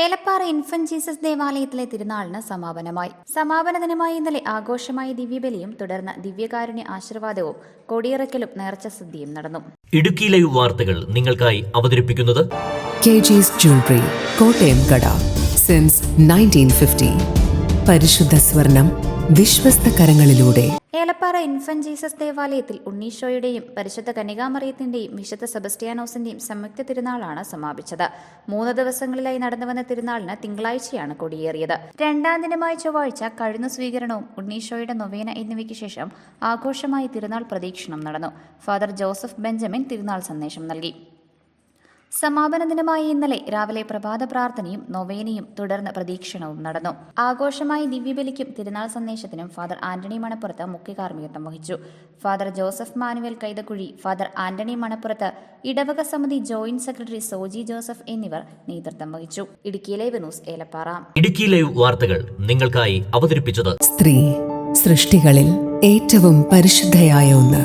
Elappara infant Jesus ദേവാലയത്തിലെ തിരുനാളിന് സമാപനമായി. സമാപന ദിനമായി ഇന്നലെ ആഘോഷമായ ദിവ്യബലിയും തുടർന്ന് ദിവ്യകാരുണ്യ ആശീർവാദവും കൊടിയിറക്കലും നേർച്ച സിദ്ധിയും നടന്നു. ഇടുക്കിയിലെ ലൈവ് വാർത്തകൾ നിങ്ങൾക്കായി അവതരിപ്പിക്കുന്നത് കെ ജിസ് ജ്വല്ലറി കോട്ടയം കട സിൻസ് പരിശുദ്ധ സ്വർണം വിശ്വസ്ത കരങ്ങളിലൂടെ ഏലപ്പാറ ഇൻഫന്റ് ജീസസ് ദേവാലയത്തിൽ ഉണ്ണീഷോയുടെയും പരിശുദ്ധ കന്യകാമറിയത്തിന്റെയും വിശുദ്ധ സെബസ്റ്റിയാനോസിന്റെയും സംയുക്ത തിരുനാളാണ് സമാപിച്ചത്. മൂന്ന് ദിവസങ്ങളിലായി നടന്നുവന്ന തിരുനാളിന് തിങ്കളാഴ്ചയാണ് കൊടിയേറിയത്. രണ്ടാം ദിനമായ ചൊവ്വാഴ്ച കഴുന്നു സ്വീകരണവും ഉണ്ണീഷോയുടെ നൊവേന എന്നിവയ്ക്ക് ശേഷം ആഘോഷമായി തിരുനാൾ പ്രദീക്ഷണം നടന്നു. ഫാദർ ജോസഫ് ബെഞ്ചമിൻ തിരുനാൾ സന്ദേശം നൽകി. സമാപന ദിനമായ ഇന്നലെ രാവിലെ പ്രഭാത പ്രാർത്ഥനയും നൊവേനയും തുടർന്ന് പ്രദീക്ഷണവും നടന്നു. ആഘോഷമായി ദിവ്യബലിക്കും തിരുനാൾ സന്ദേശത്തിനും ഫാദർ ആന്റണി മണപ്പുറത്ത് മുഖ്യ കാർമ്മികത്വം വഹിച്ചു. Father Joseph Manuel Kaithakuzhi father Antony Manappurath ഇടവക സമിതി ജോയിന്റ് സെക്രട്ടറി സോജി ജോസഫ് എന്നിവർ നേതൃത്വം വഹിച്ചു. Idukki live news Elappara. Idukki live വാർത്തകൾ നിങ്ങൾക്കായി അവതരിപ്പിച്ചത് സ്ത്രീ സൃഷ്ടികളിൽ ഏറ്റവും പരിശുദ്ധയായ ഒന്ന്.